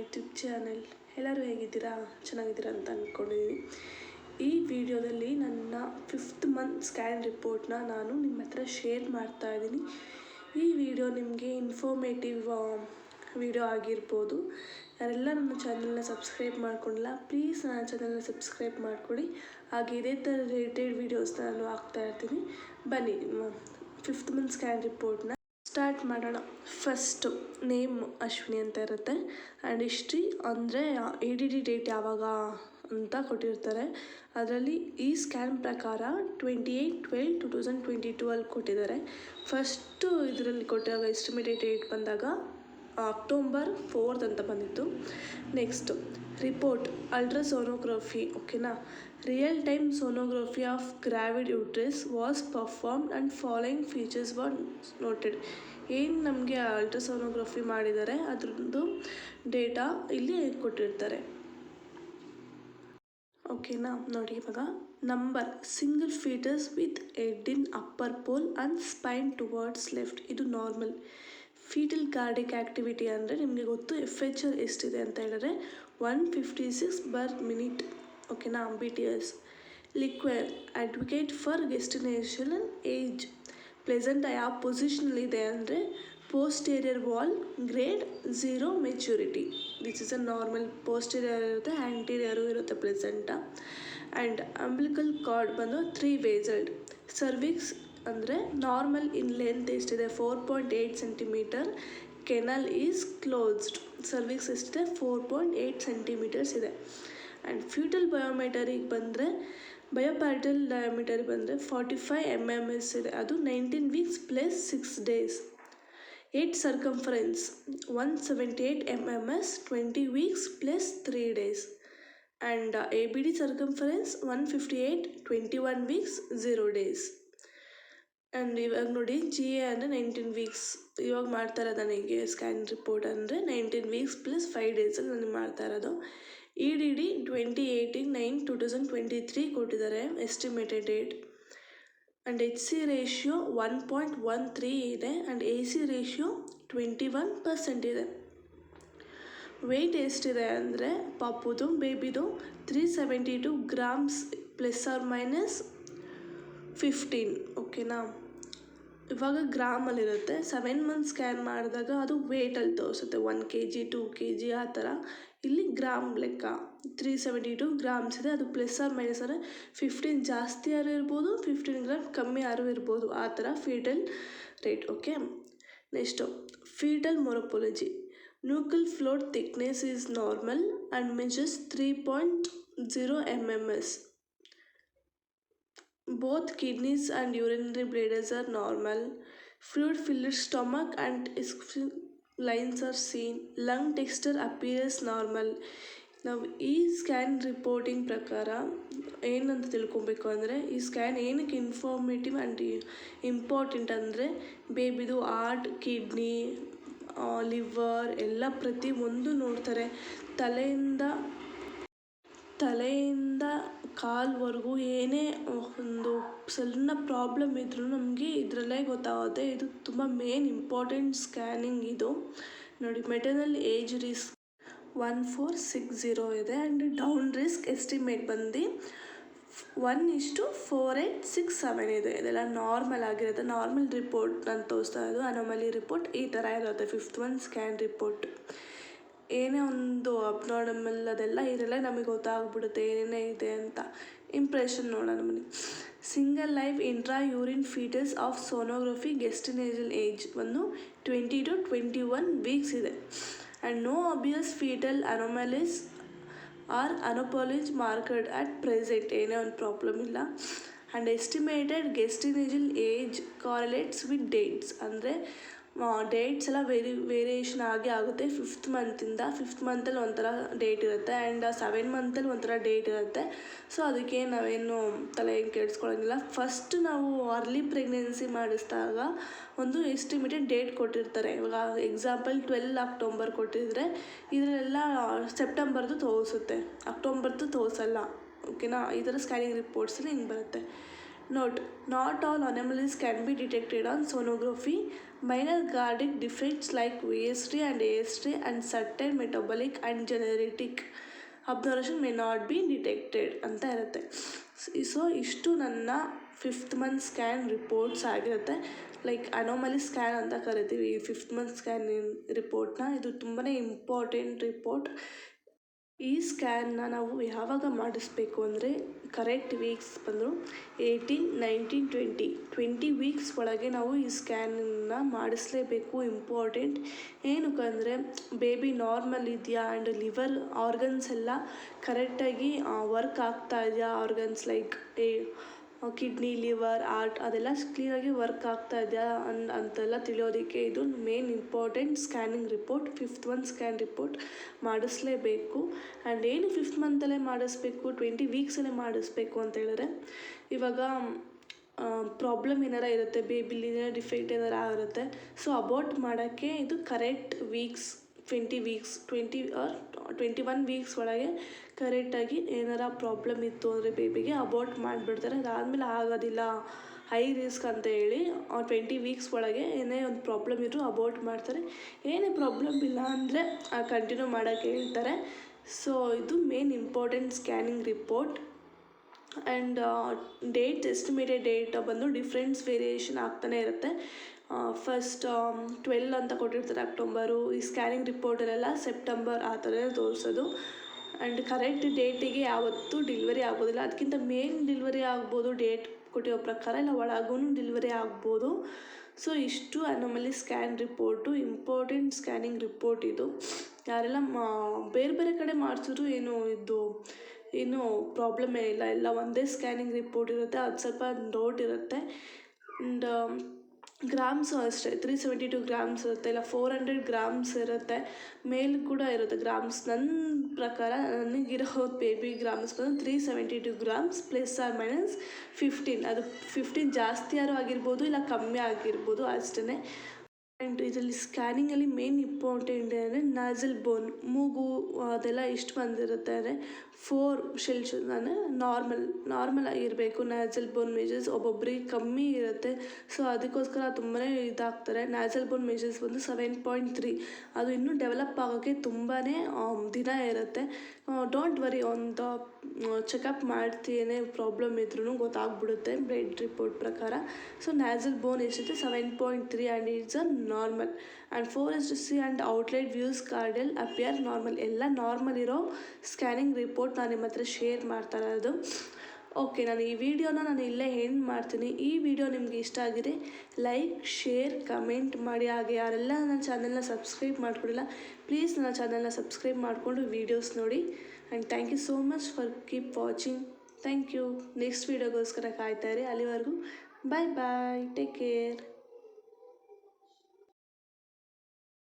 YouTube channel ಎಲ್ಲರೂ ಹೇಗಿದ್ದೀರಾ? ಚೆನ್ನಾಗಿದ್ದೀರಾ ಅಂತ ಅಂದ್ಕೊಂಡಿದ್ದೀನಿ ಈ ವಿಡಿಯೋದಲ್ಲಿ ನನ್ನ ಫಿಫ್ತ್ ಮಂತ್ ಸ್ಕ್ಯಾನ್ ರಿಪೋರ್ಟ್ನ ನಾನು ನಿಮ್ಮ ಹತ್ರ ಶೇರ್ ಮಾಡ್ತಾ ಇದ್ದೀನಿ. ಈ ವಿಡಿಯೋ ನಿಮಗೆ ಇನ್ಫಾರ್ಮೇಟಿವ್ ವಿಡಿಯೋ ಆಗಿರ್ಬೋದು. ಯಾರೆಲ್ಲ ನನ್ನ ಚಾನಲ್ನ ಸಬ್ಸ್ಕ್ರೈಬ್ ಮಾಡ್ಕೊಂಡಿಲ್ಲ ಪ್ಲೀಸ್ ನನ್ನ ಚಾನಲ್ನ ಸಬ್ಸ್ಕ್ರೈಬ್ ಮಾಡಿಕೊಡಿ. ಹಾಗೆ ಇದೇ ಥರ ರಿಲೇಟೆಡ್ ವೀಡಿಯೋಸ್ನ ನಾನು ಹಾಕ್ತಾ ಇರ್ತೀನಿ. ಬನ್ನಿ ಫಿಫ್ತ್ ಮಂತ್ ಸ್ಕ್ಯಾನ್ ರಿಪೋರ್ಟ್ನ ಸ್ಟಾರ್ಟ್ ಮಾಡೋಣ. ಫಸ್ಟು ನೇಮ್ ಅಶ್ವಿನಿ ಅಂತ ಇರುತ್ತೆ. ಆ್ಯಂಡ್ ಹಿಸ್ಟ್ರಿ ಅಂದರೆ ಎ ಡಿ ಡಿ ಡೇಟ್ ಯಾವಾಗ ಅಂತ ಕೊಟ್ಟಿರ್ತಾರೆ. ಅದರಲ್ಲಿ ಈ ಸ್ಕ್ಯಾನ್ ಪ್ರಕಾರ twenty eight twelve two thousand twenty two ಅಲ್ಲಿ ಕೊಟ್ಟಿದ್ದಾರೆ. ಫಸ್ಟು ಇದರಲ್ಲಿ ಕೊಟ್ಟಾಗ ಎಸ್ಟಿಮೇಟೆಡ್ ಡೇಟ್ ಬಂದಾಗ ಅಕ್ಟೋಂಬರ್ ಫೋರ್ತ್ ಅಂತ ಬಂದಿತ್ತು. ನೆಕ್ಸ್ಟು ರಿಪೋರ್ಟ್ ಅಲ್ಟ್ರಾಸೋನೋಗ್ರಫಿ ಓಕೆನಾ real time sonography of gravid uterus was performed and following features were noted ಏನು ನಮಗೆ ಅಲ್ಟ್ರಾಸೋನೋಗ್ರಫಿ ಮಾಡಿದ್ದಾರೆ ಅದರದ್ದು ಡೇಟಾ ಇಲ್ಲಿ ಕೊಟ್ಟಿರ್ತಾರೆ. ಓಕೆನಾ ನೋಡಿ ಇವಾಗ. Number single fetus with head in upper pole and spine towards left ಇದು ನಾರ್ಮಲ್ ಫೀಟಲ್ ಕಾರ್ಡಿಕ್ ಆ್ಯಕ್ಟಿವಿಟಿ ಅಂದರೆ ನಿಮಗೆ ಗೊತ್ತು ಎಫ್ ಎಚ್ ಆರ್ ಎಷ್ಟಿದೆ ಅಂತ ಹೇಳಿದ್ರೆ one fifty six per minute ಓಕೆನಾ B T S liquor adequate for destination and age placenta ಯಾವ ಪೊಸಿಷನಲ್ಲಿದೆ ಅಂದರೆ posterior wall grade zero maturity this is a normal posterior ಇರುತ್ತೆ ಆ್ಯಂಟೀರಿಯರು ಇರುತ್ತೆ ಪ್ಲೆಸೆಂಟ ಆ್ಯಂಡ್ ಅಂಬ್ಲಿಕಲ್ ಕಾರ್ಡ್ ಬಂದು ತ್ರೀ ವೇಸಲ್ಡ್ ಸರ್ವಿಕ್ಸ್ ಅಂದರೆ normal in length ಎಷ್ಟಿದೆ four point eight centimeter canal is closed cervix ಎಷ್ಟಿದೆ four point eight centimetres ಇದೆ and fetal ಬಯೋಮೀಟರಿಗೆ ಬಂದರೆ biparietal diameter ಬಂದರೆ forty five M M S ಇದೆ ಅದು nineteen weeks plus six days head circumference one seventy eight M M S twenty weeks plus three days and A B D circumference one fifty eight twenty one weeks zero days and ಇವಾಗ ನೋಡಿ G A ಅಂದರೆ nineteen weeks ಇವಾಗ ಮಾಡ್ತಾ ಇರೋದು ನನಗೆ scan report ಅಂದರೆ nineteen weeks plus five ಡೇಸಲ್ಲಿ ನನಗೆ ಮಾಡ್ತಾ ಇರೋದು. E D D twenty eighteen nine two thousand twenty three ಕೊಟ್ಟಿದ್ದಾರೆ estimated date and H C ratio one point one three ಇದೆ and A C ratio twenty one percent ಇದೆ. Weight ಎಷ್ಟಿದೆ ಅಂದರೆ ಪಾಪುದು ಬೇಬಿದು three seventy two grams plus or minus fifteen ಓಕೆನಾ ಇವಾಗ ಗ್ರಾಮಲ್ಲಿರುತ್ತೆ. Seven month scan ಮಾಡಿದಾಗ ಅದು ವೇಟಲ್ಲಿ ತೋರಿಸುತ್ತೆ. One K G two K G ಆ ಥರ. ಇಲ್ಲಿ ಗ್ರಾಮ್ ಲೆಕ್ಕ ತ್ರೀ ಸೆವೆಂಟಿ ಟು ಗ್ರಾಮ್ಸ್ ಇದೆ. ಅದು ಪ್ಲಸ್ ಆರ್ ಮೈನಸ್ ಅಂದರೆ ಫಿಫ್ಟೀನ್ ಜಾಸ್ತಿ ಯಾರು ಇರ್ಬೋದು ಫಿಫ್ಟೀನ್ ಗ್ರಾಮ್ ಕಮ್ಮಿ ಯಾರು ಇರ್ಬೋದು ಆ ಥರ fetal rate okay next fetal morphology nuchal fold thickness is normal and measures three point zero M M S both kidneys and urinary bladders are normal fluid filled stomach and lines are seen lung texture appears normal ನಾವು ಈ scan reporting ಪ್ರಕಾರ ಏನಂತ ತಿಳ್ಕೊಬೇಕು ಅಂದರೆ ಈ scan ಏನಕ್ಕೆ informative and important ಅಂದರೆ ಬೇಬಿದು heart kidney liver ಎಲ್ಲ ಪ್ರತಿ ಒಂದು ನೋಡ್ತಾರೆ ತಲೆಯಿಂದ ತಲೆಯಿಂದ ಕಾಲ್ವರೆಗೂ ಏನೇ ಒಂದು ಸಣ್ಣ ಪ್ರಾಬ್ಲಮ್ ಇದ್ರೂ ನಮಗೆ ಇದರಲ್ಲೇ ಗೊತ್ತಾಗುತ್ತೆ. ಇದು ತುಂಬ ಮೇನ್ ಇಂಪಾರ್ಟೆಂಟ್ ಸ್ಕ್ಯಾನಿಂಗ್ ಇದು. ನೋಡಿ, maternal age risk one four six zero ಇದೆ ಆ್ಯಂಡ್ ಡೌನ್ ರಿಸ್ಕ್ ಎಸ್ಟಿಮೇಟ್ ಬಂದು ಒನ್ ಇಷ್ಟು ಫೋರ್ ಏಯ್ಟ್ ಸಿಕ್ಸ್ ಸೆವೆನ್ ಇದೆ. ಇದೆಲ್ಲ ನಾರ್ಮಲ್ ಆಗಿರುತ್ತೆ. ನಾರ್ಮಲ್ ರಿಪೋರ್ಟ್ ನಾನು ತೋರಿಸ್ತಾ ಇರೋದು. ಅನೋಮಲಿ ರಿಪೋರ್ಟ್ ಈ ಥರ ಇರುತ್ತೆ. Fifth one scan report. ಏನೇ ಒಂದು ಅಬ್ನಾರ್ಮಲ್ ಅದೆಲ್ಲ ಇರಲ್ಲ, ನಮಗೆ ಗೊತ್ತಾಗ್ಬಿಡುತ್ತೆ ಏನೇನೇ ಇದೆ ಅಂತ. ಇಂಪ್ರೆಷನ್ ನೋಡೋಣ ಬನ್ನಿ. Single live intra uterine fetus of sonography gestational age ಒಂದು twenty two twenty one weeks ಇದೆ. And no obvious fetal anomalies or anomalies marked at present ಏನೇ ಒಂದು ಪ್ರಾಬ್ಲಮ್ ಇಲ್ಲ. And estimated gestational age correlates with dates ಅಂದರೆ dates ಎಲ್ಲ very variation ಆಗೇ ಆಗುತ್ತೆ. Fifth ಮಂತಿಂದ fifth ಮಂತಲ್ಲಿ ಒಂಥರ ಡೇಟ್ ಇರುತ್ತೆ ಆ್ಯಂಡ್ ಸೆವೆನ್ ಮಂತಲ್ಲಿ ಒಂಥರ ಡೇಟ್ ಇರುತ್ತೆ. ಸೊ ಅದಕ್ಕೆ ನಾವೇನು ತಲೆ ಏನು ಕೆಡಿಸ್ಕೊಳ್ಳೋಂಗಿಲ್ಲ ಫಸ್ಟ್ ನಾವು ಅರ್ಲಿ ಪ್ರೆಗ್ನೆನ್ಸಿ ಮಾಡಿಸಿದಾಗ ಒಂದು ಎಸ್ಟಿಮೇಟೆಡ್ ಡೇಟ್ ಕೊಟ್ಟಿರ್ತಾರೆ. ಇವಾಗ ಎಕ್ಸಾಂಪಲ್ ಟ್ವೆಲ್ ಅಕ್ಟೋಬರ್ ಕೊಟ್ಟಿದ್ರೆ ಇದರೆಲ್ಲ ಸೆಪ್ಟೆಂಬರ್ದು ತೋರಿಸುತ್ತೆ. ಅಕ್ಟೋಬರ್ದು ತೋರಿಸಲ್ಲ. ಓಕೆನಾ ಈ ಥರ ಸ್ಕ್ಯಾನಿಂಗ್ ರಿಪೋರ್ಟ್ಸಲ್ಲಿ ಹಿಂಗೆ ಬರುತ್ತೆ. Note not all anomalies sonography minor cardiac defects like V S T and A S T and certain metabolic and genetic observation may not be detected ಅಂತ ಇರುತ್ತೆ. ಸೊ ಇಷ್ಟು ನನ್ನ ಫಿಫ್ತ್ ಮಂತ್ ಸ್ಕ್ಯಾನ್ ರಿಪೋರ್ಟ್ಸ್ ಆಗಿರುತ್ತೆ. Like anomaly scan ಅಂತ ಕರಿತೀವಿ. ಈ fifth month scan ರಿಪೋರ್ಟ್ನ ಇದು ತುಂಬಾ ಇಂಪಾರ್ಟೆಂಟ್ ರಿಪೋರ್ಟ್ ಈ ಸ್ಕ್ಯಾನ್ನ ನಾವು ಯಾವಾಗ ಮಾಡಿಸ್ಬೇಕು ಅಂದರೆ ಕರೆಕ್ಟ್ ವೀಕ್ಸ್ ಬಂದರು eighteen nineteen twenty twenty weeks ಒಳಗೆ ನಾವು ಈ ಸ್ಕ್ಯಾನನ್ನು ಮಾಡಿಸ್ಲೇಬೇಕು ಇಂಪಾರ್ಟೆಂಟ್ ಏನಕ್ಕಂದರೆ ಬೇಬಿ ನಾರ್ಮಲ್ ಇದೆಯಾ ಆ್ಯಂಡ್ ಲಿವರ್ ಆರ್ಗನ್ಸ್ ಎಲ್ಲ ಕರೆಕ್ಟಾಗಿ ವರ್ಕ್ ಆಗ್ತಾ ಇದೆಯಾ? Organs like a kidney liver heart ಅದೆಲ್ಲ ಕ್ಲೀನಾಗಿ ವರ್ಕ್ ಆಗ್ತಾ ಇದೆಯಾ ಅನ್, ಅಂತೆಲ್ಲ ತಿಳಿಯೋದಕ್ಕೆ ಇದು main important scanning report fifth month scan report ಮಾಡಿಸ್ಲೇಬೇಕು. And ಏನು ಫಿಫ್ತ್ ಮಂತಲ್ಲೇ ಮಾಡಿಸ್ಬೇಕು ಟ್ವೆಂಟಿ ವೀಕ್ಸಲ್ಲೇ ಮಾಡಿಸ್ಬೇಕು ಅಂತ ಹೇಳಿದ್ರೆ, ಇವಾಗ ಪ್ರಾಬ್ಲಮ್ ಏನಾರ ಇರುತ್ತೆ ಬೇಬಿಲಿ ಏನಾರ ಡಿಫೆಕ್ಟ್ ಏನಾರ ಆಗಿರುತ್ತೆ ಸೊ ಅಬೌಟ್ ಮಾಡೋಕ್ಕೆ ಇದು correct weeks twenty weeks twenty or twenty one weeks ಒಳಗೆ ಕರೆಕ್ಟಾಗಿ ಏನಾರ ಪ್ರಾಬ್ಲಮ್ ಇತ್ತು ಅಂದರೆ ಬೇಬಿಗೆ ಅಬೌಟ್ ಮಾಡಿಬಿಡ್ತಾರೆ. ಅದಾದಮೇಲೆ ಆಗೋದಿಲ್ಲ. ಹೈ ರಿಸ್ಕ್ ಅಂತ ಹೇಳಿ ಟ್ವೆಂಟಿ ವೀಕ್ಸ್ ಒಳಗೆ ಏನೇ ಒಂದು ಪ್ರಾಬ್ಲಮ್ ಇದ್ದರೂ ಅಬೌಟ್ ಮಾಡ್ತಾರೆ. ಏನೇ ಪ್ರಾಬ್ಲಮ್ ಇಲ್ಲ ಅಂದರೆ ಕಂಟಿನ್ಯೂ ಮಾಡೋಕ್ಕೆ ಹೇಳ್ತಾರೆ. ಸೊ ಇದು main important scanning report and date estimated date ಬಂದು ಡಿಫ್ರೆನ್ಸ್ ವೇರಿಯೇಷನ್ ಆಗ್ತಾನೆ ಇರುತ್ತೆ. ಫಸ್ಟ್ ಟ್ವೆಲ್ ಅಂತ ಕೊಟ್ಟಿರ್ತಾರೆ ಅಕ್ಟೋಬರು ಈ ಸ್ಕ್ಯಾನಿಂಗ್ ರಿಪೋರ್ಟಲ್ಲೆಲ್ಲ ಸೆಪ್ಟೆಂಬರ್ ಆ ಥರ ತೋರಿಸೋದು. ಆ್ಯಂಡ್ ಕರೆಕ್ಟ್ ಡೇಟಿಗೆ ಯಾವತ್ತೂ ಡಿಲಿವರಿ ಆಗೋದಿಲ್ಲ. ಅದಕ್ಕಿಂತ ಮೇನ್ ಡೆಲಿವರಿ ಆಗ್ಬೋದು ಡೇಟ್ ಕೊಟ್ಟಿರೋ ಪ್ರಕಾರ, ಇಲ್ಲ ಒಳಗೂ ಡಿಲಿವರಿ ಆಗ್ಬೋದು. ಸೊ ಇಷ್ಟು ನಮ್ಮಲ್ಲಿ scan report important scanning report ಇದು. ಯಾರೆಲ್ಲ, ಮಾ, ಬೇರೆ ಬೇರೆ ಕಡೆ ಮಾಡಿಸಿದ್ರು ಏನು ಇದು ಏನು ಪ್ರಾಬ್ಲಮ್ಮೇ ಇಲ್ಲ, ಎಲ್ಲ ಒಂದೇ ಸ್ಕ್ಯಾನಿಂಗ್ ರಿಪೋರ್ಟ್ ಇರುತ್ತೆ, ಅದು ಸ್ವಲ್ಪ ಡೌಟ್ ಇರುತ್ತೆ. ಆ್ಯಂಡ್ ಗ್ರಾಮ್ಸು ಅಷ್ಟೇ ತ್ರೀ ಸೆವೆಂಟಿ ಟು ಗ್ರಾಮ್ಸ್ ಇರುತ್ತೆ, ಇಲ್ಲ ಫೋರ್ ಹಂಡ್ರೆಡ್ ಗ್ರಾಮ್ಸ್ ಇರುತ್ತೆ. ಮೇಲ್ ಕೂಡ ಇರುತ್ತೆ ಗ್ರಾಮ್ಸ್ ನನ್ನ ಪ್ರಕಾರ ನನಗಿರೋ ಬೇಬಿ ಗ್ರಾಮ್ಸ್ ಬಂದು three seventy two grams plus or minus fifteen ಅದು ಫಿಫ್ಟೀನ್ ಜಾಸ್ತಿಯಾರು ಆಗಿರ್ಬೋದು, ಇಲ್ಲ ಕಮ್ಮಿ ಆಗಿರ್ಬೋದು ಅಷ್ಟೇ ಆ್ಯಂಡ್ ಇದರಲ್ಲಿ ಸ್ಕ್ಯಾನಿಂಗಲ್ಲಿ ಮೇನ್ ಇಂಪಾರ್ಟೆಂಟ್ ಅಂದರೆ ನಾಸಲ್ ಬೋನ್ ಮೂಗು ಅದೆಲ್ಲ ಎಷ್ಟು ಬಂದಿರುತ್ತೆ ಅಂದರೆ ಫೋರ್ ಶೆಲ್ಸ್ ಅಂದರೆ ನಾರ್ಮಲ್ ನಾರ್ಮಲ್ ಆಗಿರಬೇಕು ನ್ಯಾಸಲ್ ಬೋನ್ ಮೇಜರ್ಸ್ ಒಬ್ಬೊಬ್ಬರಿಗೆ ಕಮ್ಮಿ ಇರುತ್ತೆ. ಸೊ ಅದಕ್ಕೋಸ್ಕರ ತುಂಬಾ ಇದಾಗ್ತಾರೆ. ನ್ಯಾಸಲ್ ಬೋನ್ ಮೇಜರ್ಸ್ ಬಂದು ಸೆವೆನ್ ಪಾಯಿಂಟ್ ತ್ರೀ ಅದು ಇನ್ನೂ ಡೆವಲಪ್ ಆಗೋಕ್ಕೆ ತುಂಬಾ ದಿನ ಇರುತ್ತೆ. ಡೋಂಟ್ ವರಿ ಒಂದು ಚೆಕಪ್ ಮಾಡ್ತೀನಿ ಪ್ರಾಬ್ಲಮ್ ಇದ್ರೂ ಗೊತ್ತಾಗ್ಬಿಡುತ್ತೆ. ಬ್ಲಡ್ ರಿಪೋರ್ಟ್ ಪ್ರಕಾರ. ಸೊ ನ್ಯಾಸಲ್ ಬೋನ್ ಎಷ್ಟಿದೆ? Seven point three and it's a normal and four S C and outlet views ಕಾರ್ಡಲ್ಲಿ ಅಪಿಯರ್ ನಾರ್ಮಲ್ ಎಲ್ಲ ನಾರ್ಮಲ್ ಇರೋ ಸ್ಕ್ಯಾನಿಂಗ್ ರಿಪೋರ್ಟ್ ನಾನು ನಿಮ್ಮ ಹತ್ರ ಶೇರ್ ಮಾಡ್ತಾ ಇರೋದು ಓಕೆ ನಾನು ಈ ವಿಡಿಯೋನ ನಾನು ಇಲ್ಲೇ ಎಂಡ್ ಮಾಡ್ತೀನಿ ಈ ವಿಡಿಯೋ ನಿಮಗೆ ಇಷ್ಟ ಆಗಿದೆ ಲೈಕ್ ಶೇರ್ ಕಮೆಂಟ್ ಮಾಡಿ ಹಾಗೆ ಯಾರೆಲ್ಲ ನನ್ನ ಚಾನಲ್ನ ಸಬ್ಸ್ಕ್ರೈಬ್ ಮಾಡ್ಕೊಂಡಿಲ್ಲ ಪ್ಲೀಸ್ ನನ್ನ ಚಾನಲ್ನ ಸಬ್ಸ್ಕ್ರೈಬ್ ಮಾಡಿಕೊಂಡು ವೀಡಿಯೋಸ್ ನೋಡಿ and thank you so much for keep watching thank you next ವೀಡಿಯೋಗೋಸ್ಕರ ಕಾಯ್ತಾ ಇರಿ ಅಲ್ಲಿವರೆಗೂ ಬಾಯ್ ಬಾಯ್ ಟೇಕ್ ಕೇರ್